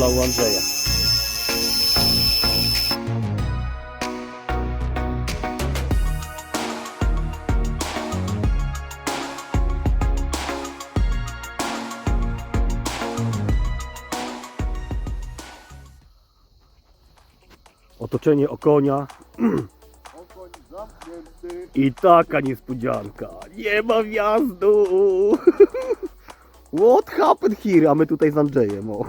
Rola u Andrzeja. Otoczenie okonia i taka niespodzianka. Nie ma wjazdu. What happened here? A my tutaj z Andrzejem. O.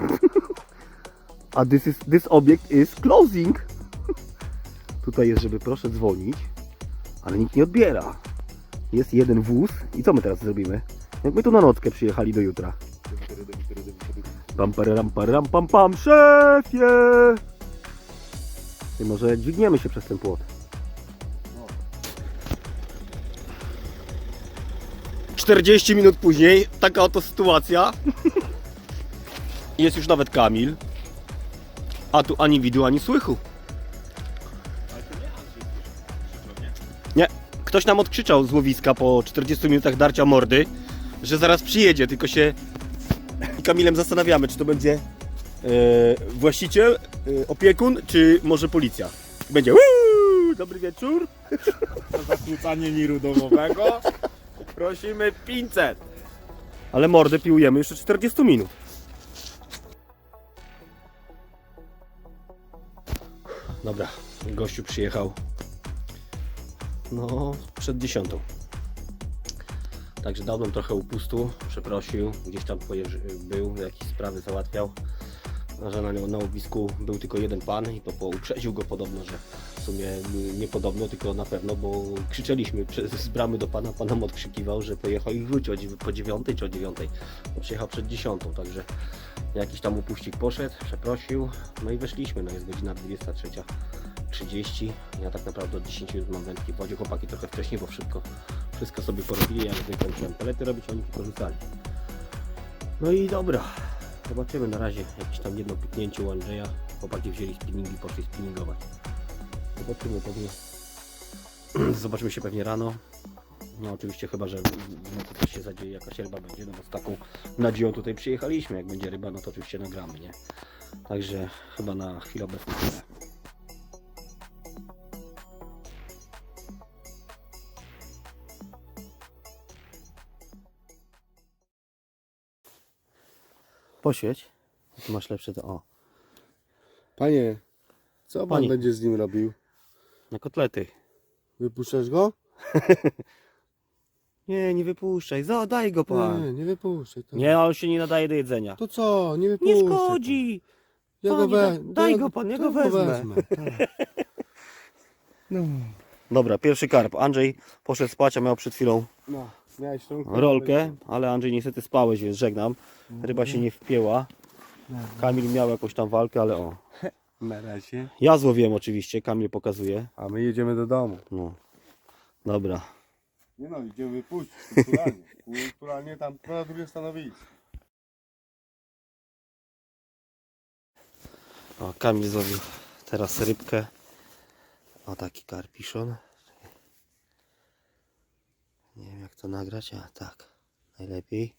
A this, is, this object is closing. Tutaj jest, żeby proszę dzwonić, ale nikt nie odbiera. Jest jeden wóz i co my teraz zrobimy? Jak my tu na nockę przyjechali do jutra. Pam pararam pam pam szefie! Ty może dźwigniemy się przez ten płot. 40 minut później, taka oto sytuacja. Jest już nawet Kamil. A tu ani widu, ani słychu. Nie, ktoś nam odkrzyczał z łowiska po 40 minutach darcia mordy, że zaraz przyjedzie, tylko się i Kamilem zastanawiamy, czy to będzie e, właściciel, e, opiekun, czy może policja. Będzie "Uuu, dobry wieczór. Za zakłócanie miru domowego prosimy 500. Ale mordę piłujemy jeszcze 40 minut. Dobra, gościu przyjechał. No, przed dziesiątą. Także dał nam trochę upustu, przeprosił, gdzieś tam był, jakieś sprawy załatwiał. Że na, na łowisku był tylko jeden pan i to po, uprzedził go podobno, że w sumie nie podobno, tylko na pewno, bo krzyczeliśmy przez, z bramy do pana, pan nam odkrzykiwał, że pojechał i wrócił po dziewiątej czy o dziewiątej. No, przyjechał przed dziesiątą, także jakiś tam upuścik poszedł, przeprosił, no i weszliśmy, no jest godzina 23.30, ja tak naprawdę od 10 minut mam wędki w wodzie, chłopaki trochę wcześniej, bo szybko wszystko sobie porobili, ja nie kończyłem pelety robić, oni tylko. No i dobra, zobaczymy na razie jakieś tam jedno piknięcie u Andrzeja, chłopaki wzięli spinningi, poszli spinningować. Zobaczymy pewnie, zobaczymy się pewnie rano, no oczywiście chyba, że nocy coś się zadzieje, jakaś ryba będzie, no bo z taką nadzieją tutaj przyjechaliśmy, jak będzie ryba, no to oczywiście nagramy, nie? Także chyba na chwilę obecną. Poświeć. Tu masz lepsze to. O, Panie, co pan Panie. będzie z nim robił? na kotlety. Wypuszczasz go? Nie, nie wypuszczaj. Za, daj go pan. Nie, nie wypuszczaj. To, Nie, on się nie nadaje do jedzenia. to co? Nie Nie wypuszczaj. szkodzi. Ja go Panie, we... da- daj go pan, ja to go wezmę. tak. No, Dobra, pierwszy karp. Andrzej poszedł spać, a miał przed chwilą no, miałeś rolkę, ale Andrzej niestety spałeś, więc żegnam. Ryba się nie wpięła. Kamil miał jakąś tam walkę, ale o. Na razie. Ja złowiłem oczywiście, Kamil pokazuje. A my jedziemy do domu. No. Dobra. Nie no, idziemy wypuścić. Kulturalnie. Kulturalnie tam na drugie stanowisko. O, Kamil złowił teraz rybkę. O, taki karpiszon. Nie wiem jak to nagrać, a tak. Najlepiej.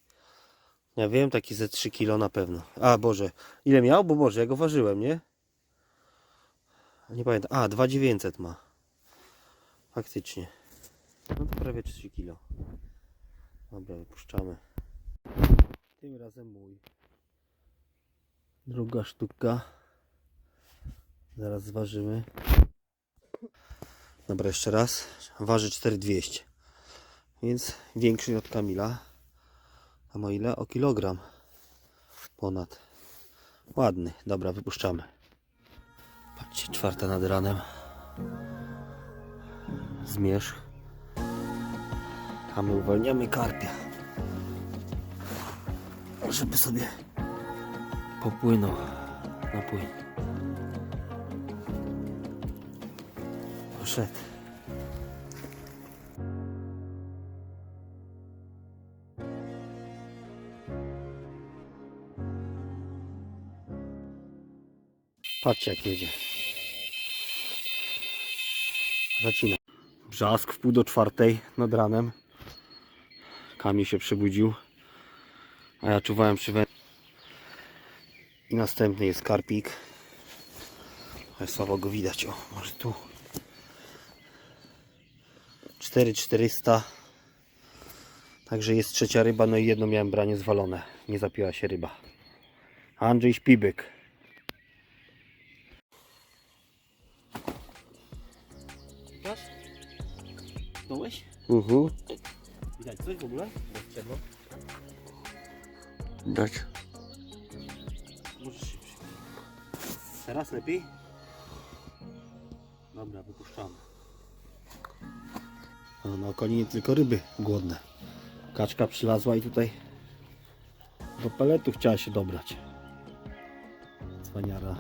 Ja wiem, taki ze 3 kilo na pewno. A, Boże. Ile miał? Bo Boże, ja go ważyłem, nie? Nie pamiętam. A, 2900 ma. Faktycznie. No to prawie 3 kilo. Dobra, wypuszczamy. Tym razem mój. Druga sztuka. Zaraz zważymy. Dobra, jeszcze raz. Waży 4200. Więc większy od Kamila. A ma ile? O kilogram. Ponad. Ładny. Dobra, wypuszczamy. Patrzcie, czwarta nad ranem. Zmierzch. A my uwalniamy karpia. Żeby sobie popłynął na płyn. Poszedł. Patrzcie jak jedzie. Zacina. Brzask w pół do czwartej nad ranem. Kamil się przebudził. A ja czuwałem przy wę- I następny jest karpik. Ale słabo go widać. O, może tu. 4400. Także jest trzecia ryba, no i jedno miałem branie zwalone. Nie zapiła się ryba. Andrzej Śpibyk. Dołeś? Mhm. Widać coś w ogóle? Bez ciemno. Dać. Możesz przy... Teraz lepiej? Dobra, wypuszczamy. No, na oko nie tylko ryby głodne. Kaczka przylazła i tutaj do peletu chciała się dobrać. Cwaniara.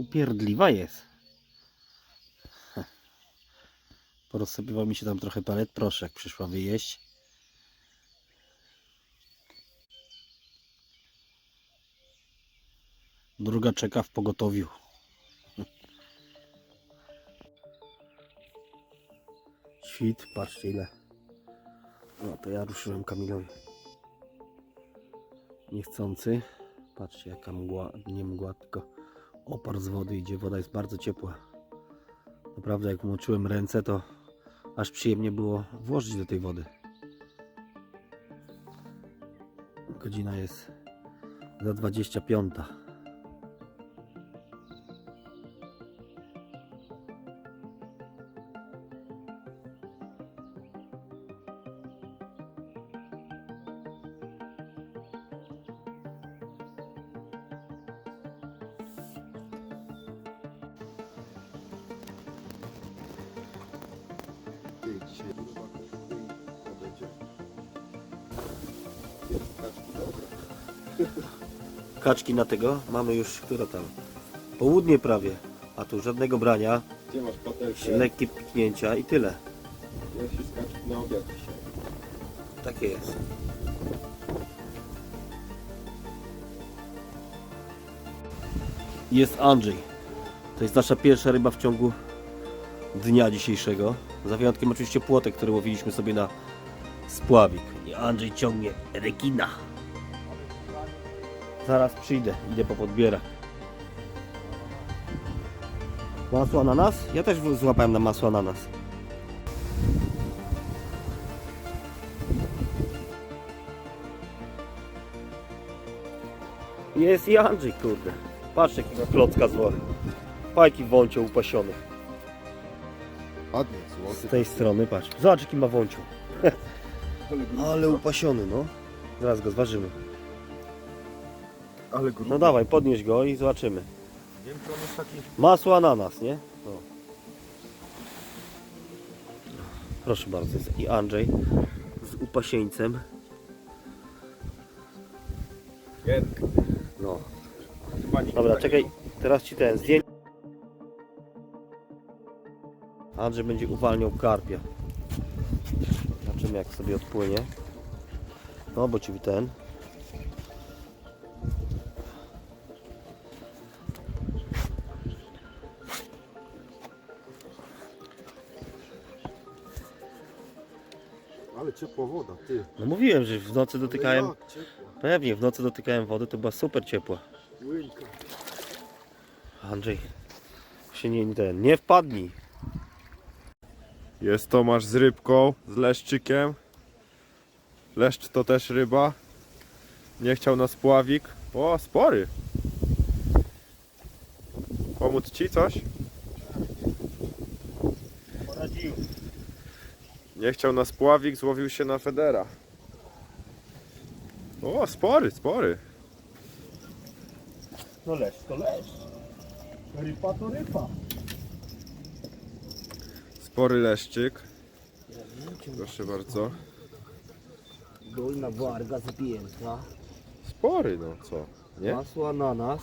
Upierdliwa jest. Porozsypywał mi się tam trochę palet. Proszę, jak przyszła wyjeść. Druga czeka w pogotowiu. Świt, patrzcie ile. No to ja ruszyłem Kamilowi. Niechcący. Patrzcie jaka mgła, nie mgła, tylko opar z wody idzie. Woda jest bardzo ciepła. Naprawdę jak moczyłem ręce, to aż przyjemnie było włożyć do tej wody. Godzina jest za 25. Kaczki na tego mamy już, która tam? Południe prawie, a tu żadnego brania, Gdzie masz patelkę? lekkie piknięcia i tyle. Ja się z kaczki na obiad dzisiaj. Takie jest. Jest Andrzej. To jest nasza pierwsza ryba w ciągu dnia dzisiejszego. Za wyjątkiem oczywiście płotek, który łowiliśmy sobie na spławik. I Andrzej ciągnie rekina. Zaraz przyjdę, idę po podbierak. Masło ananas? Ja też złapałem na masło ananas. Jest i Andrzej, kurde. Patrz jakiego klocka zła. Pajki wącio upasiony. Ładnie. Z tej strony, patrz. Zobacz jaki ma wącio. Ale upasiony, no. Zaraz go zważymy. Ale gruby. No dawaj, podnieś go i zobaczymy. Wiem, czy on jest taki... Masło ananas, nie? No. Proszę bardzo, jest i Andrzej z upasieńcem. Piękny. No. Chyba nikt Dobra, takiego- czekaj, teraz ci ten zdjęcie. Andrzej będzie uwalniał karpia. Zobaczymy jak sobie odpłynie. No, bo ci ten. Ciepła woda, ty. No mówiłem, że w nocy dotykałem. Jak ciepła. Pewnie, w nocy dotykałem wody, to była super ciepła. Łynka. Andrzej, się nie, ten, nie wpadnij. Jest Tomasz z rybką, z leszczykiem. Leszcz to też ryba. Nie chciał na spławik. O, spory. Pomóc ci coś? Nie chciał na spławik, złowił się na Federa. O, spory, spory. No lecz, to lecz. Rypa to rypa. Spory leszczyk. Proszę bardzo. Dolna warga zapięta. Spory, no co? Nie? Masło ananas.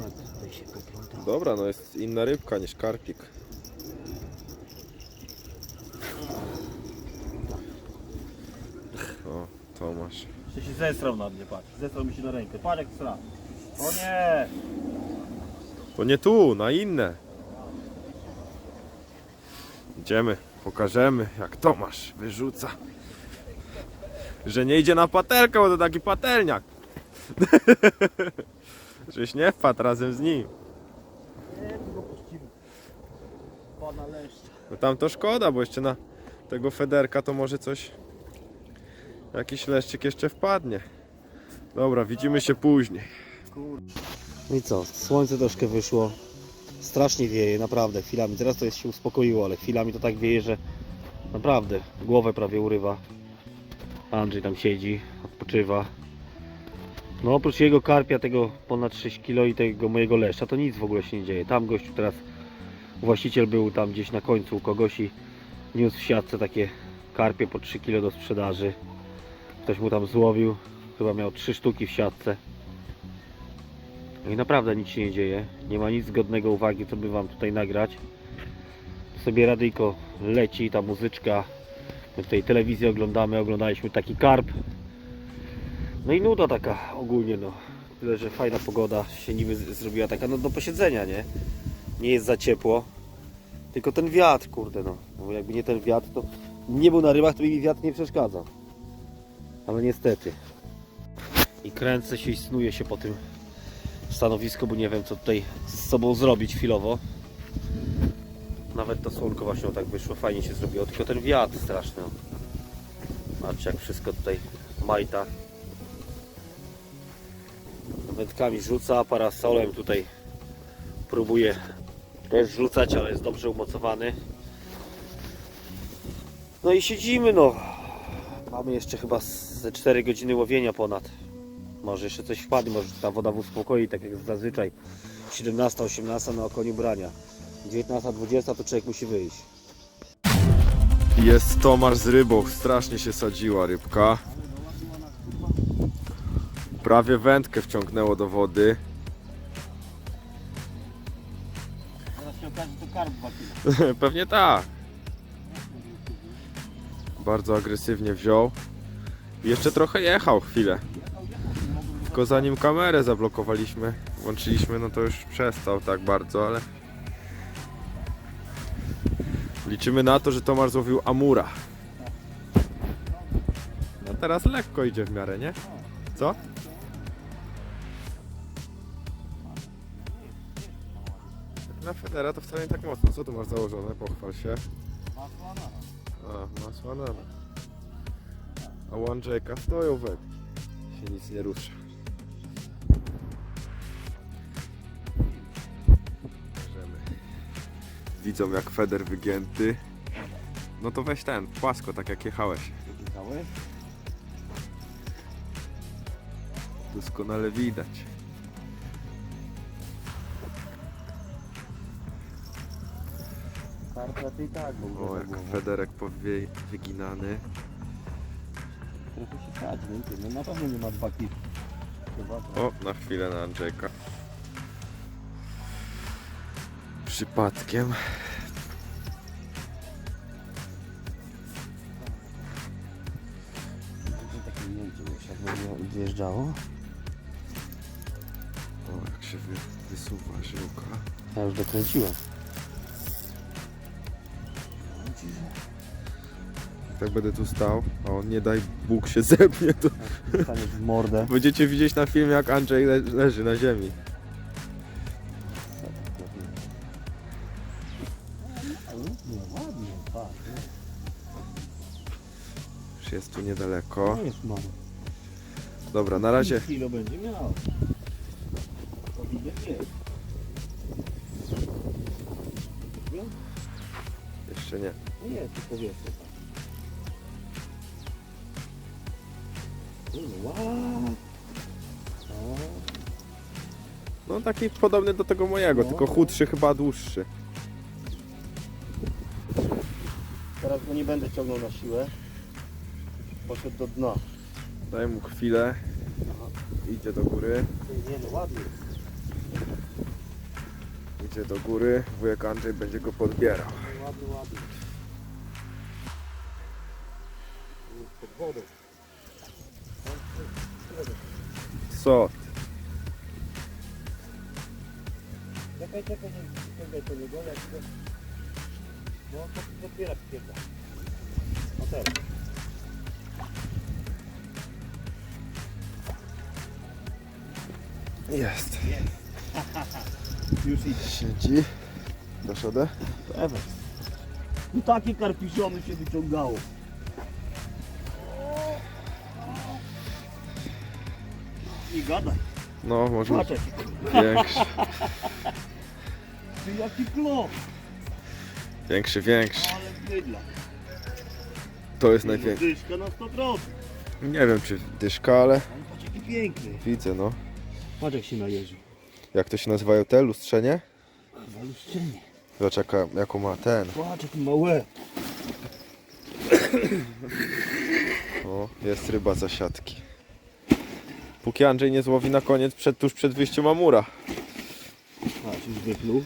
Jak tutaj się popląta. Dobra, no jest inna rybka niż karpik. O, Tomasz. Jeszcze się zesrał na mnie, patrz. Zesrał mi się na rękę. Patrz jak sra. O nie! To nie tu, na inne. Idziemy, pokażemy jak Tomasz wyrzuca. Że nie idzie na patelkę, bo to taki patelniak. Żeś nie wpadł razem z nim. Nie, tylko puścimy. Pana leszcza. No tam to szkoda, bo jeszcze na tego Federka to może coś... Jakiś leszczyk jeszcze wpadnie. Dobra, widzimy się później. No i co? Słońce troszkę wyszło. Strasznie wieje, naprawdę, chwilami. Teraz to jest się uspokoiło, ale chwilami to tak wieje, że naprawdę głowę prawie urywa. Andrzej tam siedzi, odpoczywa. No oprócz jego karpia, tego ponad 6 kg i tego mojego leszcza, to nic w ogóle się nie dzieje. Tam gościu teraz, właściciel był tam gdzieś na końcu u kogoś i niósł w siatce takie karpie po 3 kg do sprzedaży. Ktoś mu tam złowił, chyba miał 3 sztuki w siatce. No i naprawdę nic się nie dzieje. Nie ma nic godnego uwagi, co by wam tutaj nagrać. Sobie radyjko leci, ta muzyczka. My tutaj telewizję oglądamy, oglądaliśmy taki karp. No i nuda taka ogólnie, no. Tyle, że fajna pogoda się niby zrobiła taka, no do posiedzenia, nie? Nie jest za ciepło. Tylko ten wiatr, kurde, no. Bo jakby nie ten wiatr, to nie był na rybach, to mi wiatr nie przeszkadzał. Ale niestety. I kręcę się i snuję się po tym stanowisko, bo nie wiem co tutaj z sobą zrobić chwilowo. Nawet to słonko właśnie tak wyszło, fajnie się zrobiło, tylko ten wiatr straszny. Patrzcie jak wszystko tutaj majta. Wędkami rzuca, parasolem tutaj próbuje też rzucać, ale jest dobrze umocowany. No i siedzimy no. Mamy jeszcze chyba ze 4 godziny łowienia ponad. Może jeszcze coś wpadnie, może ta woda uspokoi, tak jak zazwyczaj. 17, 18 na okoniu brania. 19, 20 to człowiek musi wyjść. Jest Tomasz z rybą, strasznie się sadziła rybka. Prawie wędkę wciągnęło do wody. Teraz się okaże, to karp Pewnie tak. Bardzo agresywnie wziął. I jeszcze trochę jechał chwilę. Tylko zanim kamerę zablokowaliśmy, włączyliśmy, no to już przestał tak bardzo, ale... Liczymy na to, że Tomasz złowił Amura. No teraz lekko idzie w miarę, nie? Co? Na Federa to wcale nie tak mocno. Co tu masz założone? Pochwal się. A, masło anana. A Jake'a stoją we. Się nic nie rusza. Możemy. Widzą jak Feder wygięty. No to weź ten, płasko, tak jak jechałeś. Doskonale widać. Raczej tak, bo O, jak Federek powie, wyginany. Trochę się sadzi, no, no na pewno nie ma dwa kit. Chyba to. O, na chwilę na Andrzejka. Przypadkiem. wjeżdżało. O, jak się wy, wysuwa żyłka. Ja już dokręciłem. Tak będę tu stał, a on nie daj Bóg się zepnie, to Stanie w mordę. będziecie widzieć na filmie jak Andrzej le leży na ziemi. Ładnie. Już jest tu niedaleko. To jest mało. Dobra, na razie Kilo będzie miał. To widzę jest. jeszcze nie. Nie, tu powietrze. No taki podobny do tego mojego, No. tylko chudszy chyba dłuższy. Teraz go nie będę ciągnął na siłę. Poszedł do dna. Daj mu chwilę. Idzie do góry, Nie no, ładnie. idzie do góry. Wujek Andrzej będzie go podbierał. Ładny, ładny. Pod wodą. Co? Czekaj, czekaj, nie ciągaj to niego, jak to... No, to otwiera pieka. O teraz. Jest. Już idzie. Siedzi. Dasz radę? Ewe. No takie karpiszony się wyciągało. Nie gadaj. No, może większy. ty jaki klop, Większy, większy. ale bydla. To jest największy. Dyszka na 100%. Nie wiem czy dyszka, ale Ale patrz jaki piękny. widzę no. Patrz jak się najeżył. Jak to się nazywają te? Lustrzenie? Zaluszczenie. Zobacz jaka, jaką ma ten. Patrz jaki ma łeb. O, jest ryba za siatki. Póki Andrzej nie złowi na koniec przed, tuż przed wyjściem Amura. Patrz, już wypluł.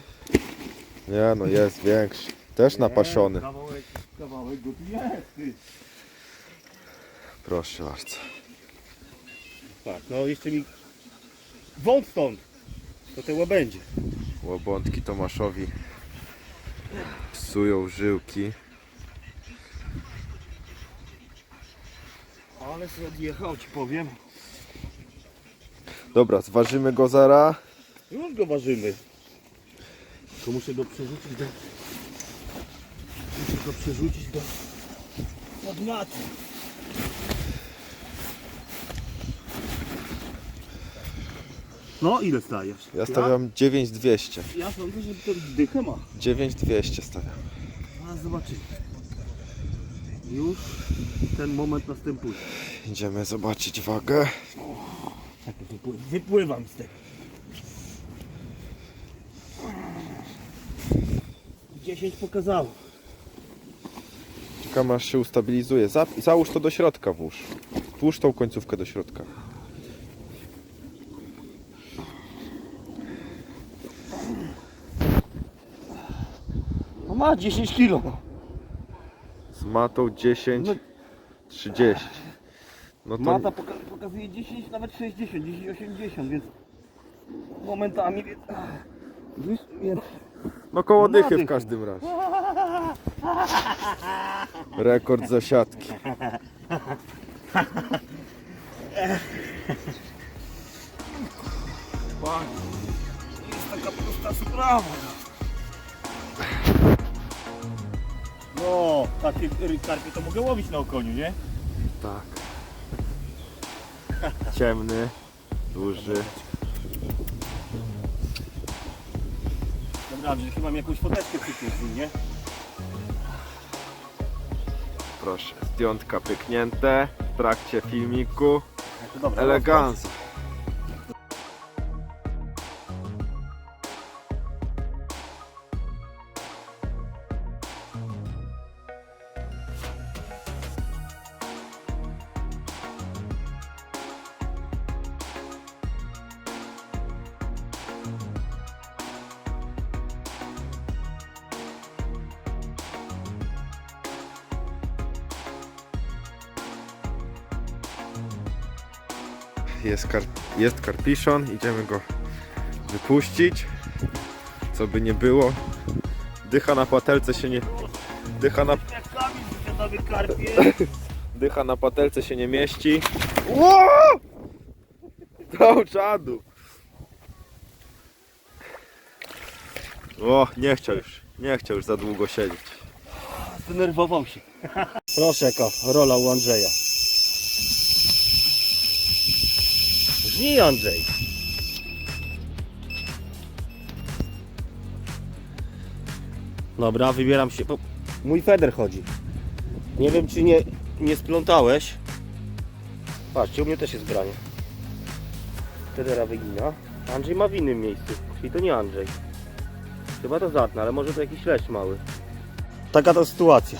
Nie no, jest większy. Też napaszony. Kawałek, kawałek go tu jest, ty. Proszę bardzo. Tak, no jeszcze mi... Wąt stąd. To te łabędzie. Łobątki Tomaszowi psują żyłki. Ale sobie odjechał, ci powiem. Dobra, zważymy go zara. Już go ważymy. Tylko muszę go przerzucić do... Muszę go przerzucić do... Podmiatu. No, ile stajesz? Ja stawiam 9200. Ja, ja sądzę, że to dychę ma. 9200 stawiam. A zobaczymy. Już ten moment następuje. Idziemy zobaczyć wagę. Tak, wypły- wypływam z tego. Dziesięć pokazało. Czekam aż się ustabilizuje. Za, załóż to do środka włóż. Włóż tą końcówkę do środka. No ma 10 kilo. Z matą 10, No. 30. No to Mata poka pokazuje 10, nawet 60, 10, 80, więc momentami... Wiesz, więc... no koło no dychy w każdym razie. Rekord zasiadki. Jest taka prosta sprawa. No, takie karpie to mogę łowić na okoniu, nie? Tak. Ciemny, duży. Dobra, że chyba mi jakąś foteczkę przypiął, nie? Proszę, zdjątka pyknięte w trakcie filmiku. No to dobra, Elegancko. Jest, kar jest karpiszon, idziemy go wypuścić. Co by nie było. Dycha na patelce się nie... Dycha na, dycha na patelce się nie mieści. Dał czadu. O, nie chciał już. Nie chciał już za długo siedzieć. Zdenerwował się. Proszę, jaka rola u Andrzeja. Żnij Andrzej. Dobra, wybieram się. bo Mój feder chodzi. Nie wiem, czy nie, nie splątałeś. Patrzcie, u mnie też jest branie. Federa wygina. Andrzej ma w innym miejscu, czyli to nie Andrzej. Chyba to zatnę, ale może to jakiś leszcz mały. Taka to sytuacja.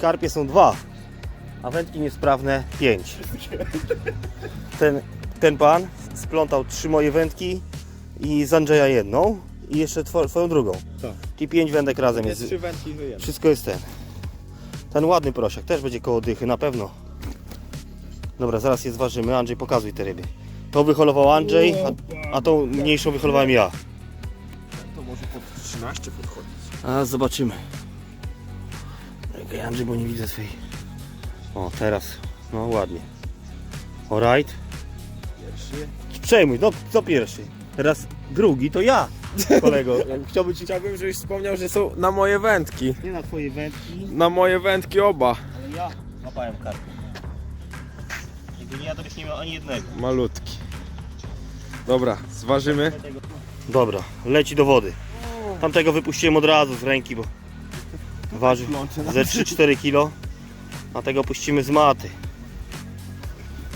Karpie są dwa, a wędki niesprawne pięć. Ten, ten pan splątał trzy moje wędki i z Andrzeja jedną i jeszcze two, twoją drugą. Tak. Czyli pięć wędek razem jest. wędki wyjemy. Wszystko jest ten. Ten ładny prosiak też będzie koło dychy, na pewno. Dobra, zaraz je zważymy. Andrzej, pokazuj te ryby. To wyholował Andrzej, a, a tą mniejszą wyholowałem ja. To może pod 13 podchodzić. A zobaczymy. Czekaj Andrzej, bo nie widzę swojej. O, teraz. No ładnie. Alright. Pierwszy. Przejmuj, no co pierwszy? Teraz drugi to ja, kolego. Chciałbym ci... Chciałbym, żebyś wspomniał, że są na moje wędki. Nie na twoje wędki, Na moje wędki oba. ale ja złapałem karpę. Gdyby nie ja, to byś nie miał ani jednego. Malutki. Dobra, zważymy. Dobra, leci do wody. Tamtego wypuściłem od razu z ręki, bo waży ze 3-4 kg. A tego puścimy z maty.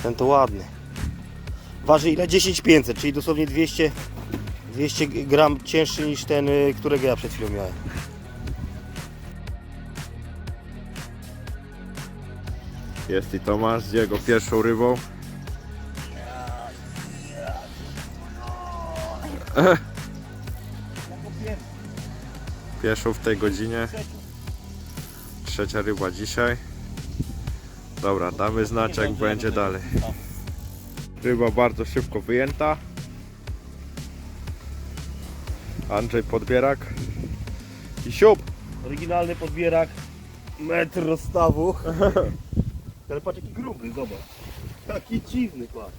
Ten to ładny. Waży ile? 10500, czyli dosłownie 200, 200 gram cięższy niż ten, y, którego ja przed chwilą miałem. Jest i Tomasz z jego pierwszą rybą. Pierwszą w tej godzinie. Trzecia ryba dzisiaj. Dobra, damy znać jak będzie dalej. Ryba bardzo szybko wyjęta. Andrzej Podbierak. I siup! Oryginalny podbierak, metr rozstawu. Ale patrz jaki gruby, zobacz. Taki dziwny, patrz.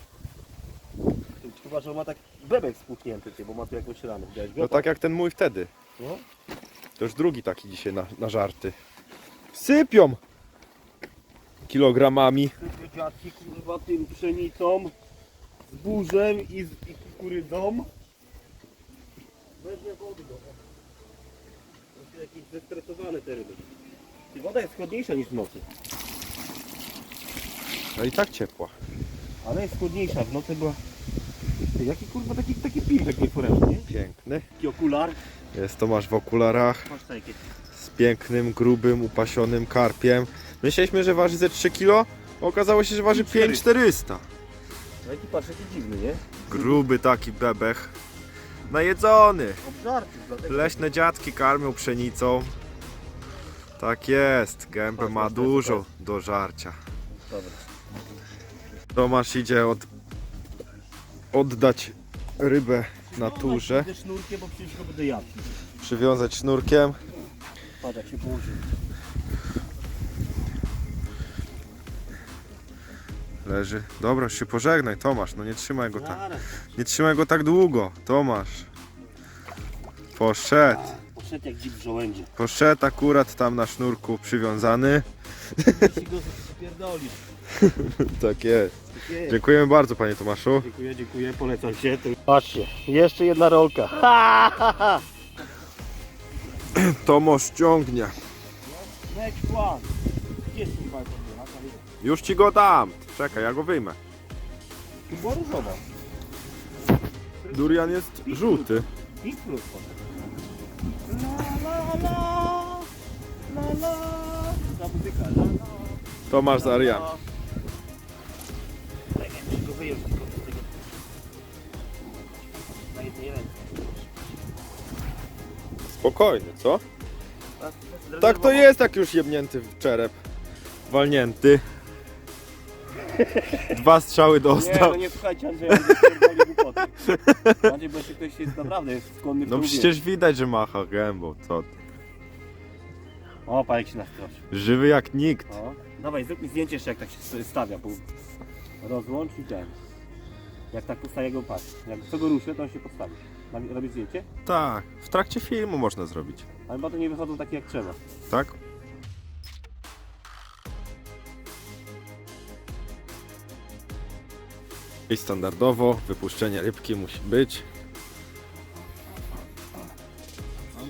Chyba, że on ma tak bebek spuchnięty, ty, bo ma tu jakąś ranę. Widziałeś go? No tak jak ten mój wtedy. No. To już drugi taki dzisiaj na, na żarty. Sypią! Kilogramami. Tylko dziadki kurwa tym pszenicą, zbóżem i, z, i kukurydzą. Weźmie wody do To jakieś zestresowane te ryby. Woda jest chłodniejsza niż w nocy. No i tak ciepła. Ale jest chłodniejsza, w nocy była... Ty, jaki kurwa taki, taki pimpek? Piękny. Taki okular. Jest Tomasz w okularach. Masz takie. Z pięknym, grubym, upasionym karpiem. Myśleliśmy, że waży ze 3 kg. Okazało się, że waży 5400. Jaki patrz, jaki dziwny, nie? Gruby taki bebech. Najedzony. Obżarty, dlatego... Leśne dziadki karmią pszenicą. Tak jest. Gębę ma dużo do żarcia. Dobra. Tomasz idzie od... oddać rybę naturze. Ze sznurkiem, bo przecież go będę jadł. Przywiązać sznurkiem. Patrz, jak się położył. Leży. Dobra, już się pożegnaj, Tomasz. No nie trzymaj go tak. Nie trzymaj go tak długo, Tomasz. Poszedł. Poszedł jak dzik w żołędzie. Poszedł akurat tam na sznurku przywiązany. Jeśli go spierdolisz. Tak jest. Dziękujemy bardzo, panie Tomaszu. Dziękuję, dziękuję, polecam się. Patrzcie, jeszcze jedna rolka. Ha, ha, ha. Tomasz ciągnie. Next one. Jest podbierak? Już ci go dam. Czekaj, ja go wyjmę. Tu była różowa. Durian jest żółty. Plus La la la, la la. Ta muzyka, la la. Tomasz z Arian. Czekaj, muszę go wyjąć tylko z tego. Na jednej ręce. Spokojny, co? Tak, Tak to jest, jak już jebnięty w czerep. Walnięty. Dwa strzały Nie, dostał. no nie słuchajcie Andrzeja, Andrzej pierdoli głupoty. Andrzej, bo ktoś jest naprawdę jest skłonny w No przecież widać, że macha gębą, co ty. O, pan jak się nastroszy. Żywy jak nikt. O, dawaj, zrób mi zdjęcie jeszcze jak tak się stawia, bo rozłącz i ten. Jak tak postaje go patrz. Jak co go ruszę, to on się podstawi. Mam- Robisz zdjęcie? Tak, w trakcie filmu można zrobić. Ale bo to nie wychodzą takie jak trzeba. Tak? I standardowo wypuszczenie rybki musi być.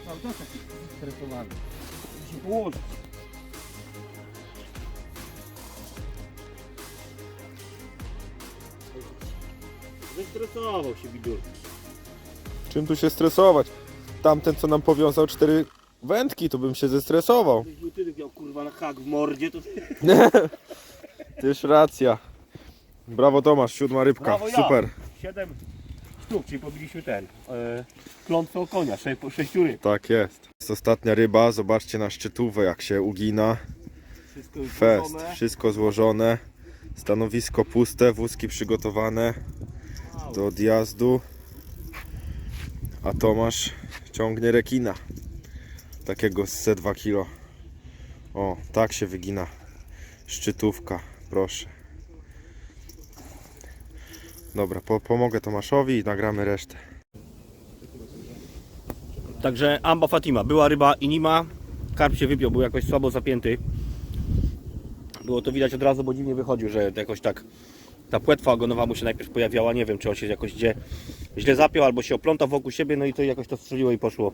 Cały czas taki stresowany. Musi się położyć. Zestresował się widur. Czym tu się stresować? Tamten co nam powiązał cztery wędki, to bym się zestresował. Gdybyś był ty miał kurwa na hak w mordzie, to Tyż racja. Brawo Tomasz, siódma rybka. Brawo ja. Super. 7 sztuk, czyli pobiliśmy ten. E, klątwę konia, 6, 6 ryb. Tak jest. Jest ostatnia ryba, zobaczcie na szczytówę jak się ugina. Wszystko już Fest, złożone. wszystko złożone. Stanowisko puste, wózki przygotowane do odjazdu. A Tomasz ciągnie rekina. Takiego z 2 kilo. O, tak się wygina szczytówka, proszę. Dobra, po, pomogę Tomaszowi i nagramy resztę. Także Amba Fatima, była ryba i nie ma. Karp się wypiął, był jakoś słabo zapięty. Było to widać od razu, bo dziwnie wychodził, że jakoś tak ta płetwa ogonowa mu się najpierw pojawiała. Nie wiem, czy on się jakoś gdzie źle zapiął albo się oplątał wokół siebie, no i to jakoś to strzeliło i poszło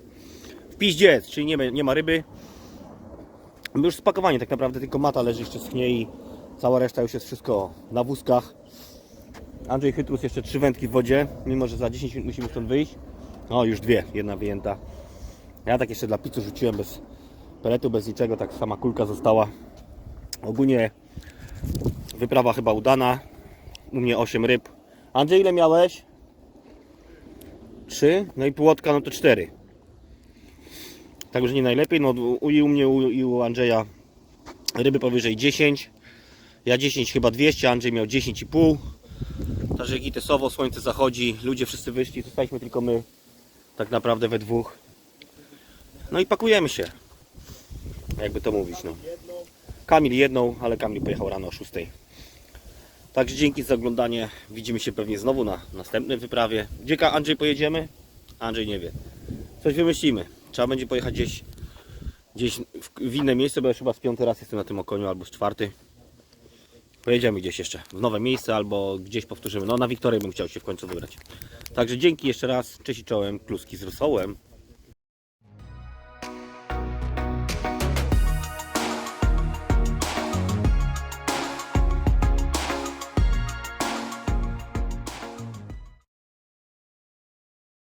w piździec, czyli nie, ma- nie ma ryby. Już spakowanie tak naprawdę, tylko mata leży jeszcze schnie i cała reszta już jest wszystko na wózkach. Andrzej Chytrus jeszcze trzy wędki w wodzie, mimo że za 10 minut musimy stąd wyjść. O, już dwie, jedna wyjęta. Ja tak jeszcze dla pizzu rzuciłem bez peletu, bez niczego, tak sama kulka została. Ogólnie wyprawa chyba udana. U mnie 8 ryb. Andrzej, ile miałeś? 3, no i półotka, no to 4. Także nie najlepiej, no i u mnie u, i u Andrzeja ryby powyżej 10. Ja 10 chyba 200, Andrzej miał 10,5. Także gitesowo, słońce zachodzi, ludzie wszyscy wyszli, zostaliśmy tylko my tak naprawdę we dwóch. No i pakujemy się. Jakby to mówić, no. Kamil jedną, ale Kamil pojechał rano o 6. Także dzięki za oglądanie. Widzimy się pewnie znowu na następnej wyprawie. Gdzie Andrzej pojedziemy? Andrzej nie wie. Coś wymyślimy. Trzeba będzie pojechać gdzieś, gdzieś w, inne miejsce, bo już chyba z piąty raz jestem na tym okoniu, albo z czwarty. Pojedziemy gdzieś jeszcze w nowe miejsce, albo gdzieś powtórzymy. No na Wiktorię bym chciał się w końcu wybrać. Także dzięki jeszcze raz. Cześć i czołem. Kluski z rosołem.